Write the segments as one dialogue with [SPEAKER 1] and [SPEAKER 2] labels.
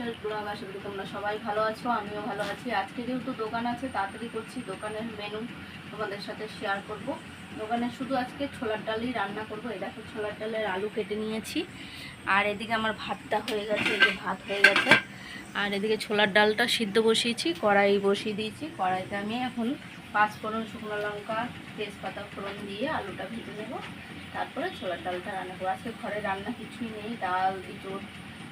[SPEAKER 1] বিশেষ ব্লগ আশা করি তোমরা সবাই ভালো আছো? আমিও ভালো আছি। আজকে যেহেতু দোকান আছে, তাড়াতাড়ি করছি। দোকানের মেনু তোমাদের সাথে শেয়ার করব। দোকানে শুধু আজকে ছোলার ডালই রান্না করব। এই দেখো, ছোলার ডালের আলু কেটে নিয়েছি। আর এদিকে আমার ভাতটা হয়ে গেছে, এই যে ভাত হয়ে গেছে। আর এদিকে ছোলার ডালটা সিদ্ধ বসিয়েছি, কড়াই বসিয়ে দিয়েছি। কড়াইতে আমি এখন পাঁচ ফোড়ন শুকনো লঙ্কা, তেজপাতা ফোড়ন দিয়ে আলুটা ভেজে নেব। তারপরে ছোলার ডালটা রান্না করব। আজকে ঘরে রান্না কিছুই নেই, ডাল ইঁচড়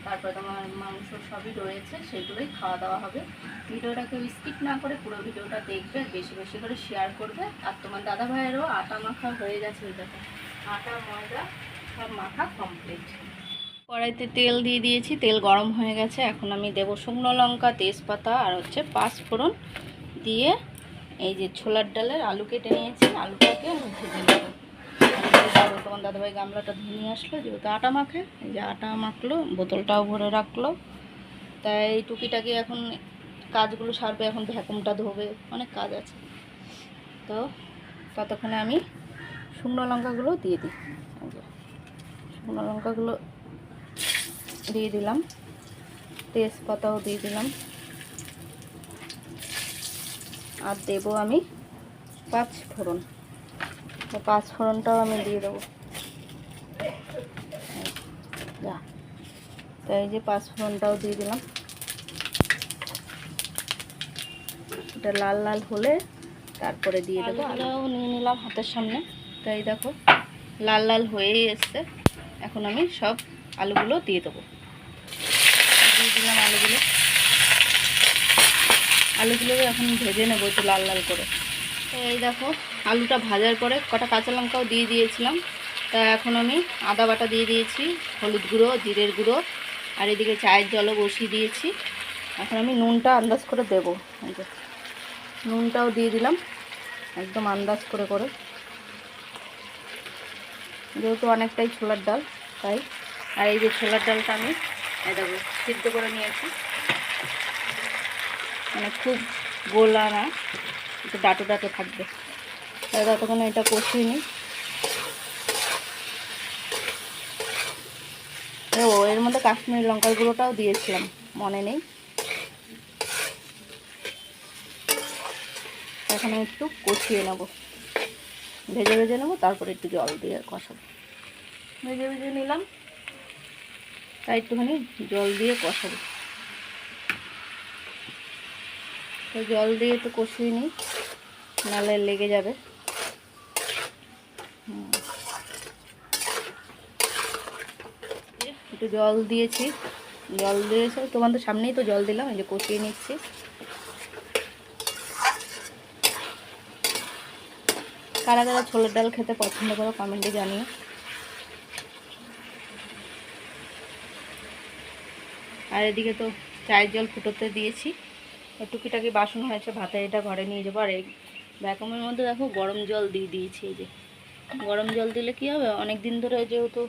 [SPEAKER 1] তারপরে তোমার মাংস সবই রয়েছে, সেগুলোই খাওয়া দাওয়া হবে। ভিডিওটাকে স্কিপ না করে পুরো ভিডিওটা দেখবে, বেশি বেশি করে শেয়ার করবে। আর তোমার দাদা ভাইয়েরও আটা মাখা হয়ে গেছে দেখো। আটা, ময়দা, সব মাখা কমপ্লিট কড়াইতে তেল দিয়ে দিয়েছি, তেল গরম হয়ে গেছে। এখন আমি দেবো শুকনো লঙ্কা, তেজপাতা আর হচ্ছে পাঁচ ফোড়ন। দিয়ে এই যে ছোলার ডালের আলু কেটে নিয়েছি, আলুটাকে ভেজে নেব। তোমার দাদাভাই গামলাটা ধুয়ে নিয়ে আসলো, যেহেতু আটা মাখে, এই যে আটা মাখলো, বোতলটাও ভরে রাখল। তাই এই টুকিটাকি এখন কাজগুলো সারবে, এখন ভ্যাকুমটা ধোবে, অনেক কাজ আছে। তো ততক্ষণে আমি শুকনো লঙ্কাগুলো দিয়ে দিই। শুকনো লঙ্কাগুলো দিয়ে দিলাম, তেজপাতাও দিয়ে দিলাম। আর দেবো আমি পাঁচ ফোড়ন পাঁচ ফোড়নটাও আমি দিয়ে দেবো। যা। তো এই যে পাঁচ ফোড়নটাও দিয়ে দিলাম। এটা লাল লাল হলে তারপরে দিয়ে দেবো আলুও নিয়ে নিলাম হাতের সামনে। তো এই দেখো লাল লাল হয়েই এসছে। এখন আমি সব আলুগুলো দিয়ে দেবো। দিয়ে দিলাম আলুগুলো। আলুগুলো এখন ভেজে নেব একটু লাল লাল করে। তো এই দেখো আলুটা ভাজার পরে কটা কাঁচা লঙ্কাও দিয়ে দিয়েছিলাম। তা এখন আমি আদা বাটা দিয়ে দিয়েছি, হলুদ গুঁড়ো, জিরের গুঁড়ো, আর এদিকে চায়ের জলও বসিয়ে দিয়েছি। এখন আমি নুনটা আন্দাজ করে দেবো। নুনটাও দিয়ে দিলাম, একদম আন্দাজ করে করে। যেহেতু অনেকটাই ছোলার ডাল, তাই। আর এই যে ছোলার ডালটা আমি দেবো সিদ্ধ করে নিয়েছি। মানে খুব গোলা না, একটু ডাটো ডাটো থাকবে। ততক্ষণ এটা কষিয়ে নিই ও, এর মধ্যে কাশ্মীরি লঙ্কার গুঁড়োটাও দিয়েছিলাম, মনে নেই। এখন আমি একটু কষিয়ে নেব। ভেজে ভেজে নেব, তারপরে একটু জল দিয়ে কষাবো। ভেজে ভেজে নিলাম, তাই একটুখানি জল দিয়ে কষাবো। তো জল দিয়ে একটু কষিয়ে নিই, নালে লেগে যাবে। একটু জল দিয়েছি। জল দিয়েছে তোমাদের সামনেই তো জল দিলাম, এই যে কষিয়ে নিচ্ছি। কারা কারা ছোলার ডাল খেতে পছন্দ করো কমেন্টে জানিও। আর এদিকে তো চায়ের জল ফুটোতে দিয়েছি। টুকিটাকি বাসন হয়েছে ভাতে এটা ঘরে নিয়ে যাব। আর এই ভ্যাকুমের মধ্যে দেখো গরম জল দিয়ে দিয়েছি, এই যে। গরম জল দিলে কি হবে? অনেক দিন ধরে যেহেতু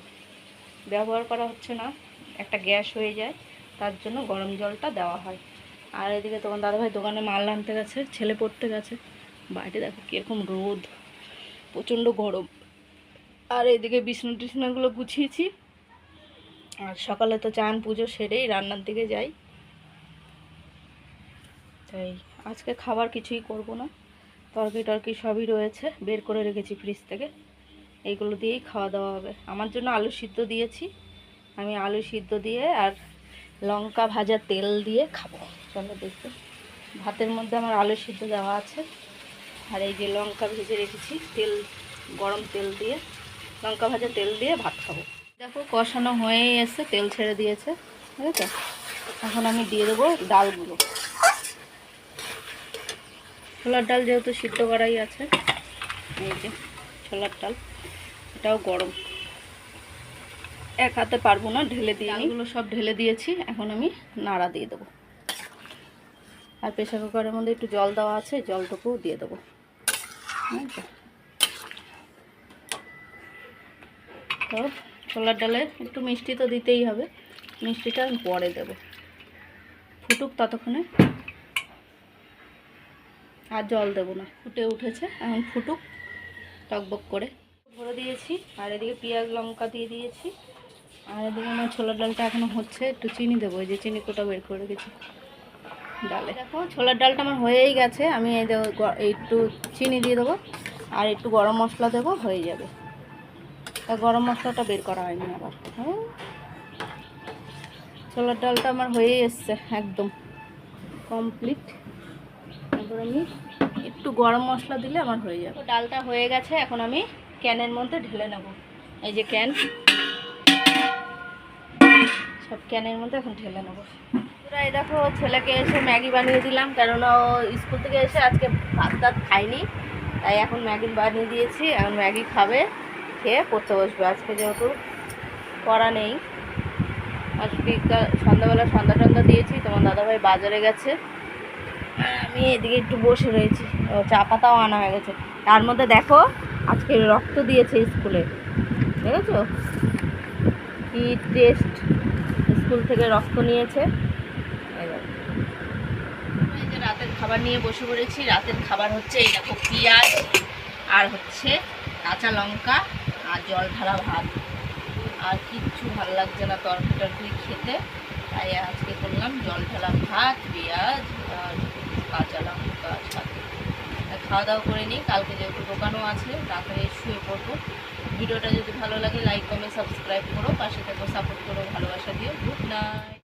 [SPEAKER 1] ব্যবহার করা হচ্ছে না। একটা গ্যাস হয়ে যায়, তার জন্য গরম জলটা দেওয়া হয়। আর এদিকে তোমার দাদাভাই দোকানে মাল আনতে গেছে, ছেলে পড়তে গেছে। বাইরে দেখো কীরকম রোদ, প্রচণ্ড গরম। আর এদিকে বিছনা টিছনাগুলো গুছিয়েছি। আর সকালে তো চান পুজো সেরেই রান্নার দিকে যাই। তাই আজকে খাবার কিছুই করব না। তরকি টরকি সবই রয়েছে, বের করে রেখেছি ফ্রিজ থেকে। এইগুলো দিয়েই খাওয়া দাওয়া হবে। আমার জন্য আলু সিদ্ধ দিয়েছি। আমি আলু সিদ্ধ দিয়ে আর লঙ্কা ভাজা তেল দিয়ে খাব। চলো দেখতে ভাতের মধ্যে আমার আলু সিদ্ধ দেওয়া আছে। আর এই যে লঙ্কা ভেজে রেখেছি, তেল, গরম তেল দিয়ে, লঙ্কা ভাজা তেল দিয়ে ভাত খাব। দেখো কষানো হয়েই এসছে তেল ছেড়ে দিয়েছে ঠিক আছে এখন আমি দিয়ে দেবো ডালগুলো। ছোলার ডাল যেহেতু সিদ্ধ করাই আছে, এই যে ছোলার ডাল। এটাও গরম। এক হাতে পারব না, ঢেলে দিয়ে এগুলো সব ঢেলে দিয়েছি, এখন আমি নাড়া দিয়ে দেবো। আর প্রেশার কুকারের মধ্যে একটু জল দেওয়া আছে, জলটুকুও দিয়ে দেবো। তো, ছোলার ডালে একটু মিষ্টি তো দিতেই হবে। মিষ্টিটা আমি পরে দেবো। ফুটুক ততক্ষণে। আর জল দেবো না। ফুটে উঠেছে, এখন ফুটুক, টকবক করে। ভরে দিয়েছি, আর এদিকে পেঁয়াজ, লঙ্কা দিয়ে দিয়েছি। আর এদিকে আমার ছোলার ডালটা এখনও হচ্ছে, একটু চিনি দেবো যে চিনি কোটা বের করে রেখেছি ডালে। দেখো, ছোলার ডালটা আমার হয়েই গেছে, আমি এই একটু চিনি দিয়ে দেবো, আর একটু গরম মশলা দেবো হয়ে যাবে। তা গরম মশলাটা বের করা হয়নি আবার। হ্যাঁ। ছোলার ডালটা আমার হয়েই এসছে, একদম কমপ্লিট। তারপর আমি একটু গরম মশলা দিলে আমার হয়ে যাবে। ডালটা হয়ে গেছে, এখন আমি ক্যানের মধ্যে ঢেলে নেব। এই যে ক্যান। সব ক্যানের মধ্যে এখন ঢেলে নেব। এই দেখো, ছেলেকে এসে ম্যাগি বানিয়ে দিলাম, কেননা ও স্কুল থেকে এসে আজকে ভাত টাত খায়নি। তাই এখন ম্যাগি বানিয়ে দিয়েছি, এখন ম্যাগি খাবে, খেয়ে পড়তে বসবে। আজকে যেহেতু করা নেই। আজ বিকাল, সন্ধ্যাবেলা সন্ধ্যা সন্ধ্যা দিয়েছি, তোমার দাদাভাই বাজারে গেছে। আমি এদিকে একটু বসে রয়েছি। ও চা পাতাও আনা হয়ে গেছে। তার মধ্যে দেখো আজকে রক্ত দিয়েছে স্কুলে, দেখেছ? কি টেস্ট স্কুল থেকে রক্ত নিয়েছে। রাতের খাবার নিয়ে বসে পড়েছি, রাতের খাবার হচ্ছে এই দেখো পেঁয়াজ আর হচ্ছে কাঁচা লঙ্কা আর জল ঢালা ভাত। আর কিচ্ছু ভালো লাগছে না তরকারি টরকারি খেতে, তাই আজকে করলাম জল ঢালা ভাত, পেঁয়াজ আর কাঁচা লঙ্কা, সাথে খাওয়া দাওয়া করে নিই। কালকে যেহেতু দোকানও আছে তাড়াতাড়ি শুয়ে পড়ব। ভিডিওটা যদি ভালো লাগে লাইক কমেন্ট সাবস্ক্রাইব করো। পাশে থেকো সাপোর্ট করো, ভালোবাসা দিও। Good night